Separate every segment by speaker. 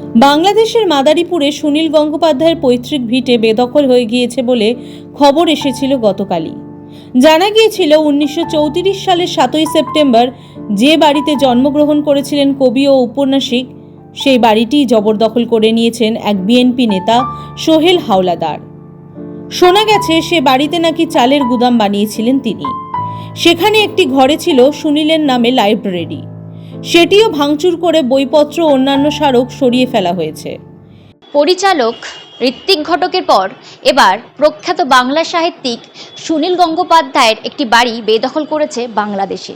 Speaker 1: বাংলাদেশের মাদারীপুরে সুনীল গঙ্গোপাধ্যায়ের পৈতৃক ভিটে বেদখল হয়ে গিয়েছে বলে খবর এসেছিল গতকালই। জানা গিয়েছিল, উনিশশো চৌত্রিশ সালের সাতই সেপ্টেম্বর যে বাড়িতে জন্মগ্রহণ করেছিলেন কবি ও উপন্যাসিক, সেই বাড়িটি জবরদখল করে নিয়েছেন এক বিএনপি নেতা সোহেল হাওলাদার। শোনা গেছে, সে বাড়িতে নাকি চালের গুদাম বানিয়েছিলেন তিনি। সেখানে একটি ঘরে ছিল সুনীলের নামে লাইব্রেরি। সেটিও ভাঙচুর করে বইপত্র অন্যান্য স্মারক সরিয়ে ফেলা হয়েছে।
Speaker 2: পরিচালক ঋত্বিক ঘটকের পর এবার প্রখ্যাত বাংলা সাহিত্যিক সুনীল গঙ্গোপাধ্যায়ের একটি বাড়ি বেদখল করেছে বাংলাদেশে।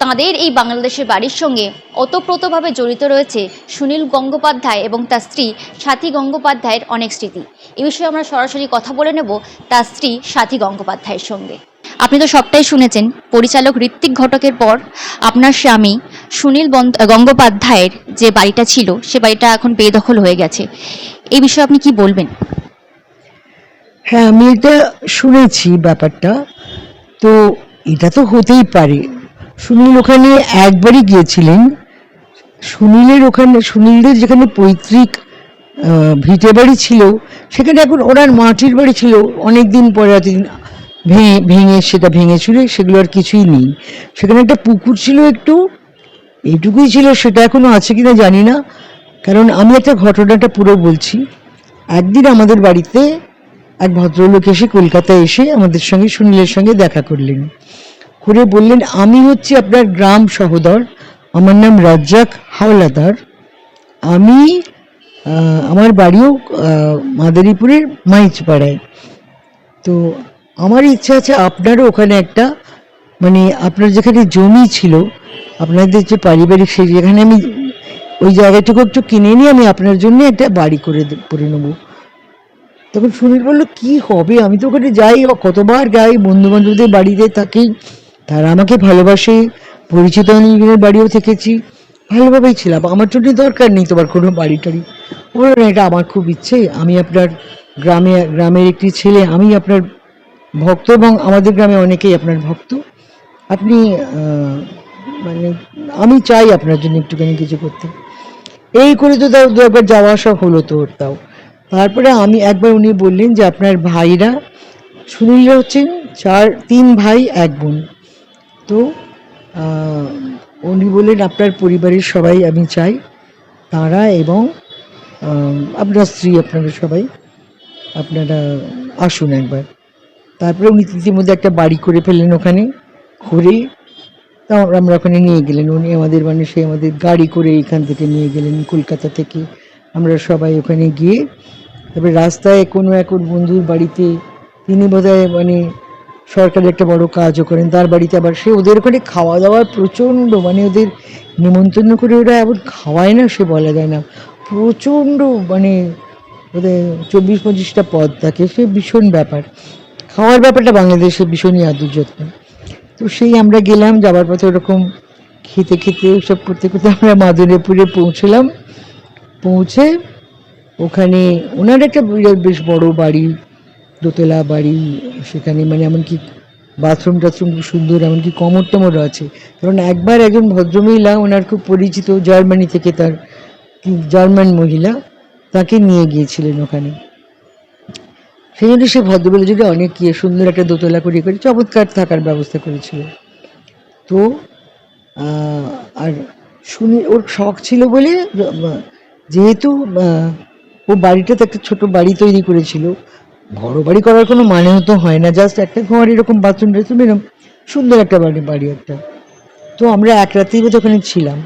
Speaker 2: তাঁদের এই বাংলাদেশের বাড়ির সঙ্গে ওতপ্রোতভাবে জড়িত রয়েছে সুনীল গঙ্গোপাধ্যায় এবং তার স্ত্রী সাথী গঙ্গোপাধ্যায়ের অনেক স্মৃতি। এ বিষয়ে আমরা সরাসরি কথা বলে নেব তার স্ত্রী সাথী গঙ্গোপাধ্যায়ের সঙ্গে। আপনি তো সবটাই শুনেছেন। পরিচালক ঋত্বিক ঘটকের পর আপনার স্বামী সুনীল গঙ্গোপাধ্যায়ের যে বাড়িটা ছিল, সে বাড়িটা এখন বেদখল হয়ে গেছে। এই বিষয়ে আপনি কি বলবেন?
Speaker 3: হ্যাঁ আমি এটা শুনেছি ব্যাপারটা। তো এটা তো হতেই পারে। সুনীল ওখানে একবারই গিয়েছিলেন। সুনীলের ওখানে, সুনীলদের যেখানে পৈতৃক ভিটে বাড়ি ছিল, সেখানে এখন ওনার মাটির বাড়ি ছিল অনেক দিন পরে ভেঙে ভেঙে, সেটা ভেঙে ভেঙেছিল সেগুলো আর কিছুই নেই। সেখানে একটা পুকুর ছিল একটু, এইটুকুই ছিল, সেটা এখনও আছে কিনা জানি না। কারণ আমি একটা ঘটনাটা পুরো বলছি। একদিন আমাদের বাড়িতে এক ভদ্রলোক এসে কলকাতায় এসে আমাদের সঙ্গে সুনীলের সঙ্গে দেখা করলেন। করে বললেন, আমি হচ্ছি আপনার গ্রাম সহোদর, আমার নাম রাজ্জাক হাওলাদার। আমি আমার বাড়িও মাদারীপুরের মাইচপাড়ায় তো আমার ইচ্ছা আছে আপনারও ওখানে একটা মানে আপনার যেখানে জমি ছিল, আপনাদের যে পারিবারিক সেই যেখানে আমি ওই জায়গাটুকু একটু কিনে নিয়ে আমি আপনার জন্য একটা বাড়ি করে করে নেব। তখন সুনীল বলল, কি হবে? আমি তো ওখানে যাই কতবার যাই বন্ধু বান্ধবদের বাড়িতে থাকি, তারা আমাকে ভালোবাসে, পরিচিত অনেকজনের বাড়িও থেকেছি, ভালোভাবেই ছিলাম, আমার জন্য দরকার নেই তোমার কোনো বাড়ি টাড়ি বলল এটা আমার খুব ইচ্ছে, আমি আপনার গ্রামে, গ্রামের একটি ছেলে, আমি আপনার ভক্ত এবং আমাদের গ্রামে অনেকেই আপনার ভক্ত। আপনি মানে আমি চাই আপনার জন্য একটুখানি কিছু করতে। এই করে তো তাও দু একবার যাওয়া আসা হলো তো ওর তাও। তারপরে আমি একবার উনি বললেন যে আপনার ভাইরা সুনীলরা হচ্ছেন, চার, তিন ভাই, এক বোন। তো উনি বললেন আপনার পরিবারের সবাই আমি চাই। তারা এবং আপনার স্ত্রী আপনারা সবাই আপনারা আসুন একবার। তারপরে উনি ইতিমধ্যে একটা বাড়ি করে ফেললেন ওখানে করে তা আমরা ওখানে নিয়ে গেলেন, উনি আমাদের মানে সে আমাদের গাড়ি করে এখান থেকে নিয়ে গেলেন কলকাতা থেকে। আমরা সবাই ওখানে গিয়ে, তারপরে রাস্তায় কোনো এক বন্ধুর বাড়িতে, তিনি বোধহয় মানে সরকারি একটা বড় কাজও করেন, তার বাড়িতে আবার সে ওদের ওখানে খাওয়া দাওয়া প্রচণ্ড মানে ওদের নিমন্ত্রণ করে ওরা এমন খাওয়ায় না, সে বলা যায় না। প্রচণ্ড মানে ওদের চব্বিশ পঁচিশটা পদ থাকে, সে ভীষণ ব্যাপার। খাওয়ার ব্যাপারটা বাংলাদেশে ভীষণই আদর যত্ন। তো সেই আমরা গেলাম, যাবার পথে ওরকম খেতে খেতে সব করতে করতে আমরা মাদুরেপুরে পৌঁছলাম। পৌঁছে ওখানে ওনার একটা বেশ বড় বাড়ি, দোতলা বাড়ি, সেখানে মানে এমনকি বাথরুম টাথরুম খুব সুন্দর, এমনকি কমর টমর আছে। কারণ একবার একজন ভদ্রমহিলা, ওনার খুব পরিচিত জার্মানি থেকে তার, জার্মান মহিলা, তাকে নিয়ে গিয়েছিলেন ওখানে। সেই জন্য সে ভদ্রবেলা যদি অনেক ইয়ে সুন্দর একটা দোতলা করে করে চমৎকার থাকার ব্যবস্থা করেছিল। তো আর শুনে ওর শখ ছিল বলে, যেহেতু ও বাড়িটাতে একটা ছোট বাড়ি তৈরি করেছিল বড় বাড়ি করার কোনো মানেও তো হয় না, জাস্ট একটা ঘর, এরকম বাথরুম টাথরুম এরকম সুন্দর একটা বাড়ি বাড়ি একটা। তো আমরা এক রাতেই বোধহয় ওখানে ছিলাম।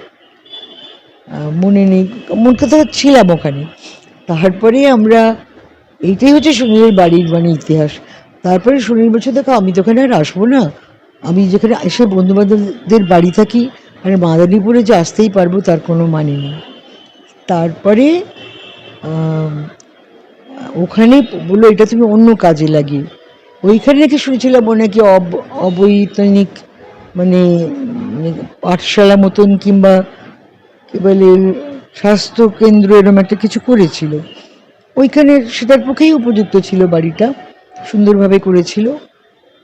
Speaker 3: মনে নেই মন কথা ছিলাম ওখানে। তারপরে আমরা এইটাই হচ্ছে সুনীলের বাড়ির মানে ইতিহাস। তারপরে সুনীল বলছে, দেখো, আমি তো ওখানে আর আসব না। আমি যেখানে এসে বন্ধু বান্ধবদের বাড়ি থাকি, আর মাদারীপুরে যে আসতেই পারব, তার কোনো মানে নেই। তারপরে ওখানে বলল, এটা তুমি অন্য কাজে লাগিয়ে। ওইখানে নাকি শুনেছিলাম ও নাকি অব, অবৈতনিক মানে মানে পাঠশালা মতন কিংবা কি বলে স্বাস্থ্য কেন্দ্র এরকম একটা কিছু করেছিল। ওইখানে সেটার পক্ষেই উপযুক্ত ছিল বাড়িটা সুন্দরভাবে করেছিল।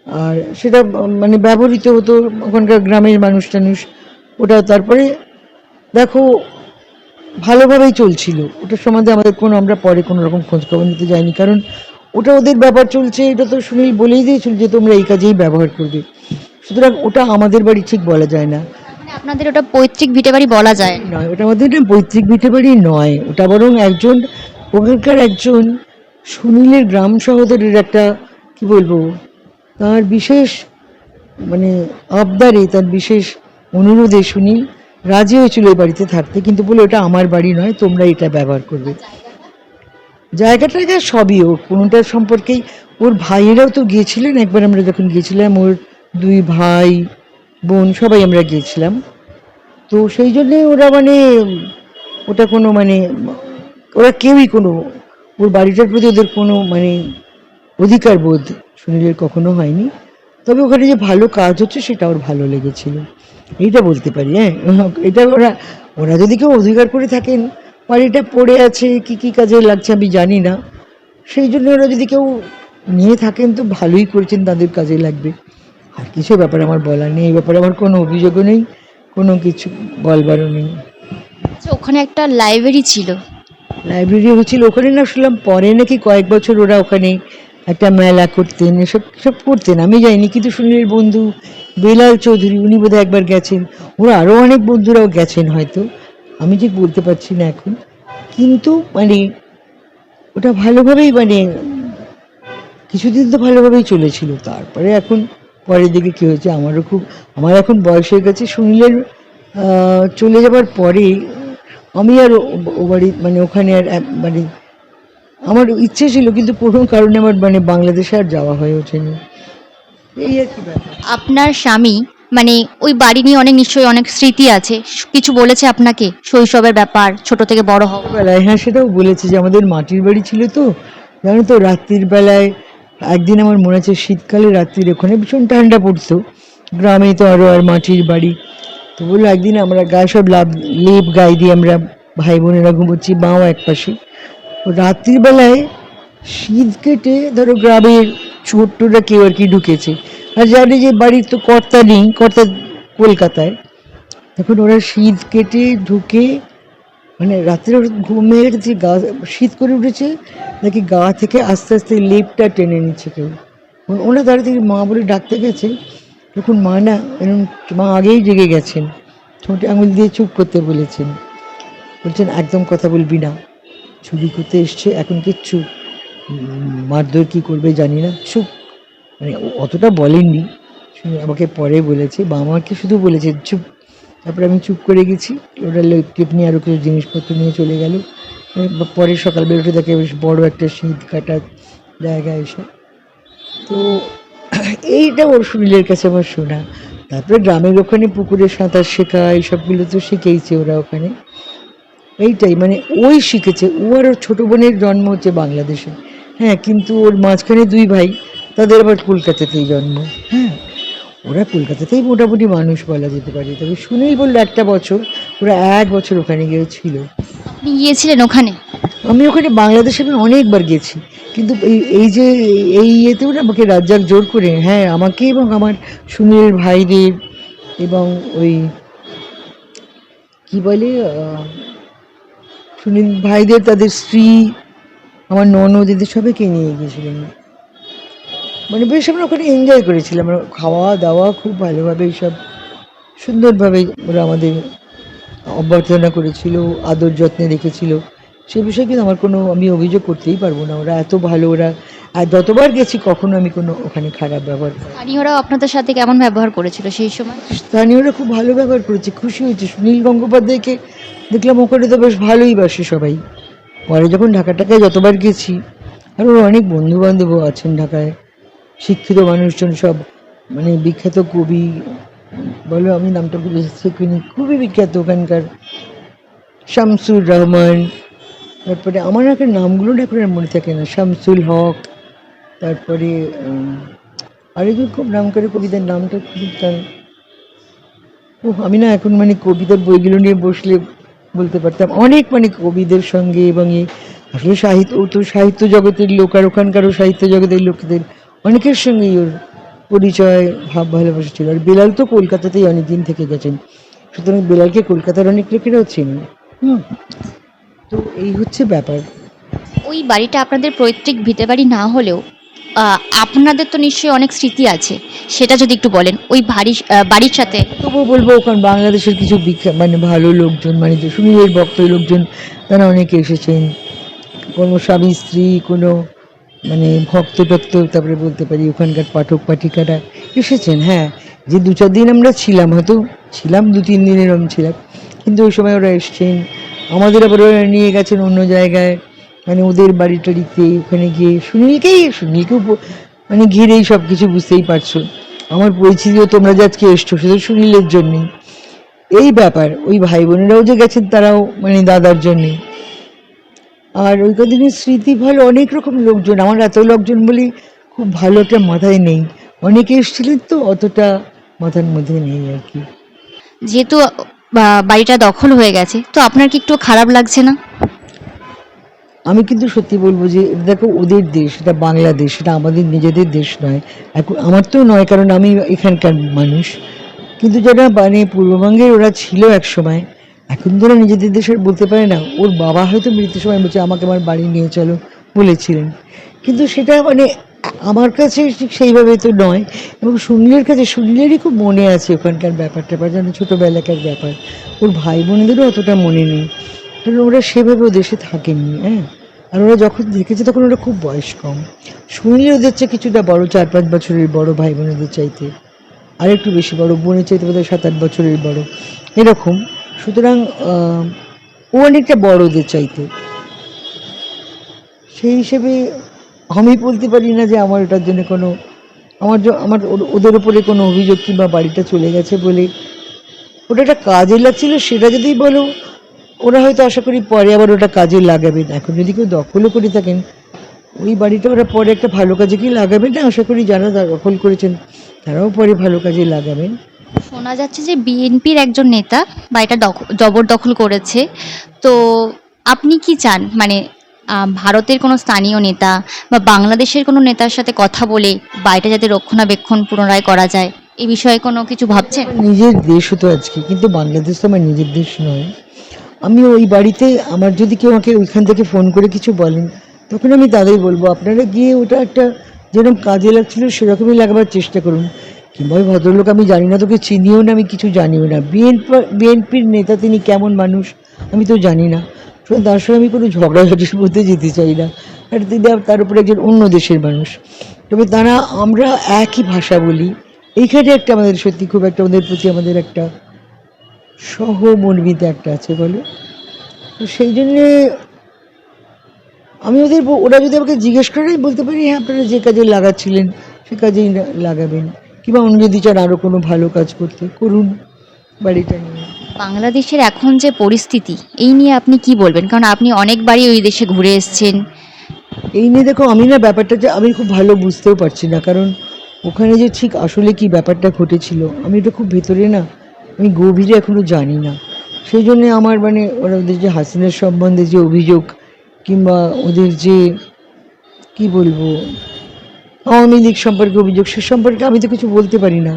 Speaker 3: আর সেটা মানে ব্যবহৃত হতো ওখানকার গ্রামের মানুষ টানুষ ওটা তারপরে দেখো ভালোভাবেই চলছিল। ওটার সম্বন্ধে আমাদের কোনো আমরা পরে কোনো রকম খোঁজখবর নিতে যাইনি। কারণ ওটা ওদের ব্যাপার চলছে এটা তো সুনীল বলেই দিয়েছিল যে তোমরা এই কাজেই ব্যবহার করবে। সুতরাং ওটা আমাদের বাড়ি ঠিক বলা যায় না।
Speaker 2: মানে আপনাদের ওটা পৈতৃক ভিটে বাড়ি বলা যায়।
Speaker 3: নয় ওটা আমাদের পৈতৃক ভিটে বাড়ি নয়। ওটা বরং একজন ওখানকার একজন সুনীলের গ্রাম সহোদরের একটা, কি বলব, তার বিশেষ মানে আবদারে, তার বিশেষ অনুরোধে সুনীল রাজি হয়েছিল এই বাড়িতে থাকতে, কিন্তু বলে ওটা আমার বাড়ি নয়, তোমরা এটা ব্যবহার করবে। জায়গাটা সবই ওর কোনোটার সম্পর্কেই, ওর ভাইয়েরাও তো গিয়েছিলেন, একবার আমরা যখন গিয়েছিলাম, ওর দুই ভাই, বোন, সবাই আমরা গিয়েছিলাম। তো সেই জন্যে ওরা মানে ওটা কোনো মানে ওরা কেউই কোনো, ওর বাড়িটার প্রতি ওদের কোনো মানে অধিকার বোধ সুনীলের কখনো হয়নি। তবে ওখানে যে ভালো কাজ হচ্ছে সেটা ওর ভালো লেগেছিল। এইটা বলতে পারি হ্যাঁ? এটা ওরা ওরা যদি কেউ অধিকার করে থাকেন, বাড়িটা পড়ে আছে, কি কি কাজে লাগছে আমি জানি না। সেই জন্য ওরা যদি কেউ নিয়ে থাকেন তো ভালোই করেছেন, তাদের কাজে লাগবে। আর কিছু ব্যাপারে আমার বলার নেই, এই ব্যাপারে আমার কোনো অভিযোগও নেই, কোনো কিছু বলবারও নেই।
Speaker 2: আচ্ছা ওখানে একটা লাইব্রেরি ছিল।
Speaker 3: লাইব্রেরি হয়েছিল ওখানে না শুনলাম পরে নাকি কয়েক বছর ওরা ওখানে একটা মেলা করতেন, এসব সব করতেন। আমি যাইনি, কিন্তু সুনীলের বন্ধু বেলাল চৌধুরী, উনি বোধহয় একবার গেছেন। ওরা আরও অনেক বন্ধুরাও গেছেন হয়তো। আমি ঠিক বলতে পারছি না এখন। কিন্তু মানে ওটা ভালোভাবেই মানে কিছুদিন তো ভালোভাবেই চলেছিল। তারপরে এখন পরের দিকে কী হয়েছে আমারও খুব, আমার এখন বয়স হয়ে গেছে। সুনীলের চলে যাবার পরে আমি আর ও- বাড়ি মানে ওখানে আর মানে আমার ইচ্ছে ছিল কিন্তু কোনো কারণে আমার মানে বাংলাদেশে আর যাওয়া হয়ে ওঠেনি। এই আর কি ব্যাপার।
Speaker 2: আপনার স্বামী মানে ওই বাড়ি নিয়ে অনেক নিশ্চয়ই অনেক স্মৃতি আছে। কিছু বলেছে আপনাকে শৈশবের ব্যাপার ছোট থেকে বড় হওয়া?
Speaker 3: বেলায় হ্যাঁ সেটাও বলেছে যে আমাদের মাটির বাড়ি ছিল তো। জানো তো রাত্রির বেলায় একদিন আমার মনে আছে শীতকালে রাত্রির ওখানে ভীষণ ঠান্ডা পড়তো। গ্রামে তো আরও আর মাটির বাড়ি। তো বলল, একদিন আমরা গায়ে সব লাভ লেপ গায়ে দিয়ে আমরা ভাই বোনেরা ঘুমোচ্ছি, বাঁও এক পাশে। রাত্রিবেলায় শীত কেটে ধরো গ্রামের ছোট্টরা কেউ আর কি ঢুকেছে। আর জানে যে বাড়ির তো কর্তা নেই, কর্তা কলকাতায়। তখন ওরা শীত কেটে ঢুকে মানে রাত্রে ঘুমিয়ে গেছে গা, শীত করে উঠেছে, নাকি গা থেকে আস্তে আস্তে লেপটা টেনে নিচ্ছে কেউ। ও- ওরা তাড়াতাড়ি থেকে মা বলে ডাকতে গেছে। তখন মা না এরকম মা আগেই জেগে গেছেন। ছোটে আঙুল দিয়ে চুপ করতে বলেছেন। বলছেন, একদম কথা বলবি না। ছবি করতে এসছে, এখন কিচ্ছু। মারধর কী করবে জানি না। চুপ। মানে অতটা বলেননি। আমাকে পরে বলেছে বা আমাকে শুধু বলেছে, চুপ। তারপরে আমি চুপ করে গেছি। ওরা লেপটেপ নিয়ে আরও কিছু জিনিসপত্র নিয়ে চলে গেল। পরে সকালবেলা উঠে দেখে বেশ বড় একটা শীত কাটার জায়গা এসে। তো এইটা ওর সুনীলের কাছে আমার শোনা। তারপরে গ্রামের ওখানে পুকুরে সাঁতার শেখা, এইসবগুলো তো শিখেইছে ওরা ওখানে। এইটাই মানে ওই শিখেছে। ও আর ওর ছোটো বোনের জন্ম হচ্ছে বাংলাদেশে। হ্যাঁ কিন্তু ওর মাঝখানে দুই ভাই, তাদের আবার কলকাতাতেই জন্ম। হ্যাঁ ওরা কলকাতাতেই মোটামুটি মানুষ বলা যেতে পারে। তবে শুনেই বলল একটা বছর, ওরা এক বছর ওখানে গিয়েছিল।
Speaker 2: গিয়েছিলেন ওখানে?
Speaker 3: আমি ওখানে বাংলাদেশে আমি অনেকবার গেছি। কিন্তু এই এই যে, এই ইয়েতেও না আমাকে রাজ্জাক জোর করে হ্যাঁ আমাকে এবং আমার সুনীলের ভাইদের এবং ওই কি বলে সুনীল ভাইদের, তাদের স্ত্রী, আমার ননদ, এদের সবাইকে নিয়ে গিয়েছিলেন মানে বেশ আমরা ওখানে এনজয় করেছিলাম। খাওয়া দাওয়া খুব ভালোভাবে সব সুন্দরভাবে ওরা আমাদের অভ্যর্থনা করেছিল, আদর যত্নে রেখেছিল। সে বিষয়ে কিন্তু আমার কোনো আমি অভিযোগ করতেই পারব না। ওরা এত ভালো ওরা আর যতবার গেছি কখনো আমি কোনো ওখানে খারাপ ব্যবহার করিনি।
Speaker 2: স্থানীয়রাও আপনাদের সাথে কেমন ব্যবহার করেছিল সেই সময়?
Speaker 3: স্থানীয়রা খুব ভালো ব্যবহার করেছে খুশি হয়েছে। সুনীল গঙ্গোপাধ্যায়কে দেখলাম ওখানে তো বেশ ভালোই বাসে সবাই। পরে যখন ঢাকা টাকায় যতবার গেছি আর ওর অনেক বন্ধু বান্ধবও আছেন ঢাকায় শিক্ষিত মানুষজন সব মানে বিখ্যাত কবি বলো আমি নামটা যাচ্ছি এক্ষুনি, খুবই বিখ্যাত ওখানকার শামসুর রহমান তারপরে আমার এখন নামগুলো এখন মনে থাকে না। শামসুল হক, তারপরে আরেকজন খুব নাম করে কবিতার নামটা খুব ও আমি না এখন মানে কবিতার বইগুলো নিয়ে বসলে বলতে পারতাম। অনেক মানে কবিদের সঙ্গে এবং আসলে সাহিত্য, ও তো সাহিত্য জগতের লোক আর ওখানকারও সাহিত্য জগতের লোকদের অনেকের সঙ্গেই ওর পরিচয়, ভাব, ভালোবাসা ছিল। আর বেলাল তো কলকাতাতেই অনেক দিন থেকে গেছেন। সুতরাং বেলালকে কলকাতার অনেক লোকেরাও চেনে হুম। তো এই হচ্ছে ব্যাপার।
Speaker 2: ওই বাড়িটা আপনাদের পৈতৃক ভিটে বাড়ি না হলেও আপনাদের তো নিশ্চয়ই অনেক স্মৃতি আছে। সেটা যদি একটু বলেন ওই বাড়ি বাড়ির সাথে।
Speaker 3: তবুও বলব ওখানে বাংলাদেশের কিছু বিখ্যাত মানে ভালো লোকজন মানে সুনীলের ভক্ত লোকজন তারা অনেকে এসেছেন। কোনো স্বামী স্ত্রী কোনো মানে ভক্ত টক্ত তারপরে বলতে পারি ওখানকার পাঠক পাঠিকারা এসেছেন হ্যাঁ। যে দু চার দিন আমরা ছিলাম হয়তো ছিলাম দু তিন দিন এরম ছিলাম। কিন্তু ওই সময় ওরা এসছেন। আমাদের আবার ওরা নিয়ে গেছেন অন্য জায়গায়। মানে ওদের বাড়ি টাড়িতে ওখানে গিয়ে সুনীলকেই, সুনীলকে মানে ঘিরেই সব কিছু বুঝতেই পারছ। আমার পরিচিতিও তোমরা যে আজকে এসছো শুধু সুনীলের জন্যেই। এই ব্যাপার, ওই ভাই বোনেরাও যে গেছেন, তারাও মানে দাদার জন্যে আর ওই কদিনের স্মৃতি ভালো অনেক রকম লোকজন, আমার এত লোকজন বলি খুব ভালো একটা মাথায় নেই। অনেকে এসেছিলেন তো, অতটা মাথার মধ্যে নেই আর কি।
Speaker 2: যেহেতু বাড়িটা দখল হয়ে গেছে। তো আপনার কি একটু খারাপ লাগছে না?
Speaker 3: আমি কিন্তু সত্যি বলব যে, দেখো, ওদের দেশ, এটা বাংলাদেশ, এটা আমাদের নিজেদের দেশ নয়। এখন আমার তো নয়, কারণ আমি এখানকার মানুষ। কিন্তু যারা মানে পূর্ববঙ্গের ওরা ছিল এক সময়, এখন তো ওরা নিজেদের দেশের বলতে পারে না, ওর বাবা হয়তো মৃত্যুর সময় বলছে, আমাকে আমার বাড়ি নিয়ে চলো, বলেছিলেন। কিন্তু সেটা মানে আমার কাছে ঠিক সেইভাবে তো নয়। এবং সুনীলের কাছে, সুনীলেরই খুব মনে আছে ওখানকার ব্যাপার ট্যাপার যেন ছোটোবেলাকার ব্যাপার। ওর ভাই বোনেদেরও অতটা মনে নেই। কারণ ওরা সেভাবে ও দেশে থাকেনি হ্যাঁ? আর ওরা যখন দেখেছে, তখন ওরা খুব বয়স কম সুনীল ওদের চেয়ে কিছুটা বড় চার পাঁচ বছরের বড় ভাই বোনেদের চাইতে। আর একটু বেশি বড়, বোনের চাইতে বোধহয় সাত আট বছরের বড়। এরকম। সুতরাং ও অনেকটা বড় ওদের চাইতে। সেই হিসেবে আমি বলতে পারি না যে আমার ওটার জন্য কোনো, আমার আমার ওদের উপরে কোনো অভিযোগ কিংবা বাড়িটা চলে গেছে বলে ওটা একটা কাজে লাগছিল, সেটা যদি বলো, ওরা হয়তো আশা করি পরে আবার ওটা কাজে লাগাবেন এখন যদি কেউ দখলও করে থাকেন, ওই বাড়িটা ওরা পরে একটা ভালো কাজে কি লাগাবেন না? আশা করি যারা দখল করেছেন, তারাও পরে ভালো কাজে লাগাবেন।
Speaker 2: শোনা যাচ্ছে যে বিএনপির একজন নেতা বাড়িটা দখ- জবরদখল করেছে। তো আপনি কি চান? মানে ভারতের কোনো স্থানীয় নেতা বা বাংলাদেশের কোনো নেতার সাথে কথা বলে বাড়িটা যাতে রক্ষণাবেক্ষণ পুনরায় করা যায় এই বিষয়ে কোনো কিছু ভাবছেন?
Speaker 3: নিজের দেশ হতো আজকে, কিন্তু বাংলাদেশ তো আমার নিজের দেশ নয়। আমি ওই বাড়িতে আমার যদি কেউ আমাকে ওইখান থেকে ফোন করে কিছু বলেন, তখন আমি তাদের বলব, আপনারা গিয়ে ওটা একটা যেরকম কাজে লাগছিল, সেরকমই লাগাবার চেষ্টা করুন। কিংবা ভদ্রলোক আমি জানি না, তোকে চিনিও না, আমি কিছু জানিও না। বিএনপি, বিএনপির নেতা তিনি কেমন মানুষ, আমি তো জানি না। সুতরাং তার সঙ্গে আমি কোনো ঝগড়াঝাটির মধ্যে যেতে চাই না। আর তিনি তার উপরে একজন অন্য দেশের মানুষ। তবে তারা আমরা একই ভাষা বলি। এইখানে একটা আমাদের সত্যি খুব একটা ওদের প্রতি আমাদের একটা সহমর্মিতা একটা আছে, বলে? তো সেই জন্যে আমি ওদের ওরা যদি আমাকে জিজ্ঞেস করে, আমি বলতে পারি হ্যাঁ আপনারা যে কাজে লাগাচ্ছিলেন, সে কাজেই লাগাবেন। কিংবা অন্য যদি চান আরও কোনো ভালো কাজ করতে, করুন বাড়িটা নিয়ে।
Speaker 2: বাংলাদেশের এখন যে পরিস্থিতি, এই নিয়ে আপনি কি বলবেন? কারণ আপনি অনেকবারই ওই দেশে ঘুরে এসছেন।
Speaker 3: এই নিয়ে দেখো, আমি না ব্যাপারটা যে আমি খুব ভালো বুঝতেও পারছি না, কারণ ওখানে যে ঠিক আসলে কি ব্যাপারটা ঘটেছিল, আমি এটা খুব ভেতরে না, আমি গভীরে এখনও জানি না। সেই জন্যে আমার মানে ওরা ওদের যে হাসিনার সম্বন্ধে যে অভিযোগ, কিংবা ওদের যে কি বলব, আওয়ামী লীগ সম্পর্কে অভিযোগ, সে সম্পর্কে আমি তো কিছু বলতে পারি না।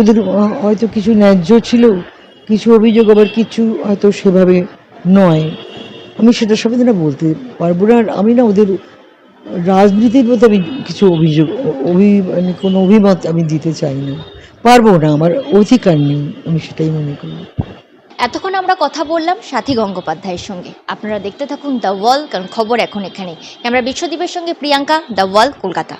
Speaker 3: ওদের হয়তো কিছু ন্যায্য ছিল কিছু অভিযোগ আবার কিছু হয়তো সেভাবে নয়। আমি সেটা সম্বন্ধে না বলতে পারব না আমি না ওদের রাজনীতির প্রতি আমি কিছু অভিযোগ, অভি মানে কোনো অভিমত আমি দিতে চাই না পারব না, আমার অধিকার নেই, আমি সেটাই মনে করি।
Speaker 2: এতক্ষণ আমরা কথা বললাম সাথী গঙ্গোপাধ্যায়ের সঙ্গে। আপনারা দেখতে থাকুন দ্য ওয়াল, কারণ খবর এখন এখানে আমরা বিশ্বদ্বীপের সঙ্গে প্রিয়াঙ্কা, দ্য ওয়াল, কলকাতা।